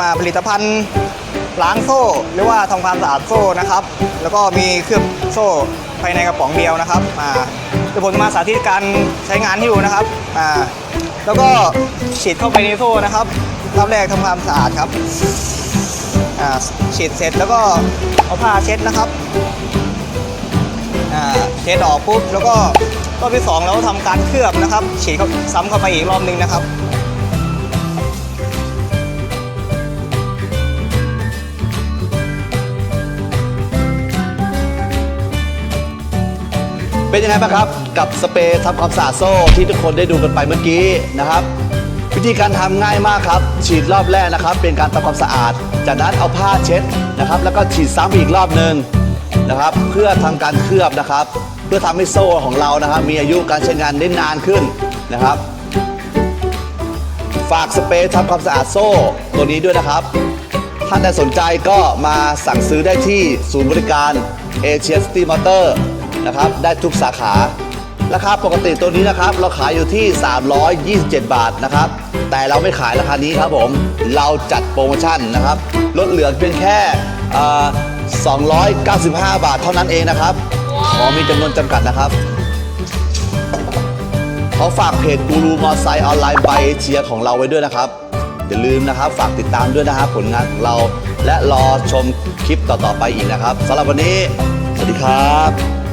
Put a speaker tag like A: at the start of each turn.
A: อ่าผลิตภัณฑ์ล้างโซ่ หรือว่าทำความสะอาดโซ่นะครับ แล้วก็มีเคลือบโซ่ภายในกระป๋องเดียวนะครับอ่าเดี๋ยวผมจะมาสาธิตการใช้งานให้ดูนะครับอ่าแล้วก็ฉีดเข้าไปในโซ่นะครับรอบแรกทำความสะอาดครับอ่าฉีดเสร็จแล้วก็เอาผ้าเช็ดนะครับอ่าเช็ดออกปุ๊บแล้วก็รอบที่สองเราทำการเคลือบนะครับ ฉีดเข้าซ้ำเข้าไปอีกรอบนึงนะครับ
B: เป็นยังไงบ้างครับกับสเปรย์ทำความสะอาดโซ่ที่ทุกคนได้ดูกันไปเมื่อกี้นะครับ วิธีการทำง่ายมากครับ ฉีดรอบแรกนะครับ เป็นการทำความสะอาด จากนั้นเอาผ้าเช็ดนะครับ แล้วก็ฉีดซ้ำอีกรอบหนึ่งนะครับ เพื่อทำการเคลือบนะครับ เพื่อทำให้โซ่ของเรานะครับ มีอายุการใช้งานได้นานขึ้นนะครับ ฝากสเปรย์ทำความสะอาดโซ่ตัวนี้ด้วยนะครับท่านใดสนใจก็มาสั่งซื้อได้ที่ศูนย์บริการเอเชียสตีมอเตอร์ นะครับ ได้ทุกสาขา ราคาปกติตัวนี้นะครับ เราขายอยู่ที่ 327 บาทนะครับ แต่เราไม่ขายราคานี้ครับผม เราจัดโปรโมชั่นนะครับ ลดเหลือเพียงแค่เอ่อ295 บาทเท่านั้นเองนะครับ ขอมีจำนวนจำกัดนะครับเขาฝากเพจกูรูมอไซค์ออนไลน์ไบเชียของเราไว้ด้วยนะครับ อย่าลืมนะครับ ฝากติดตามด้วยนะครับผลงานของเรา และรอชมคลิปต่อๆไปอีกนะครับสำหรับวันนี้ สวัสดีครับ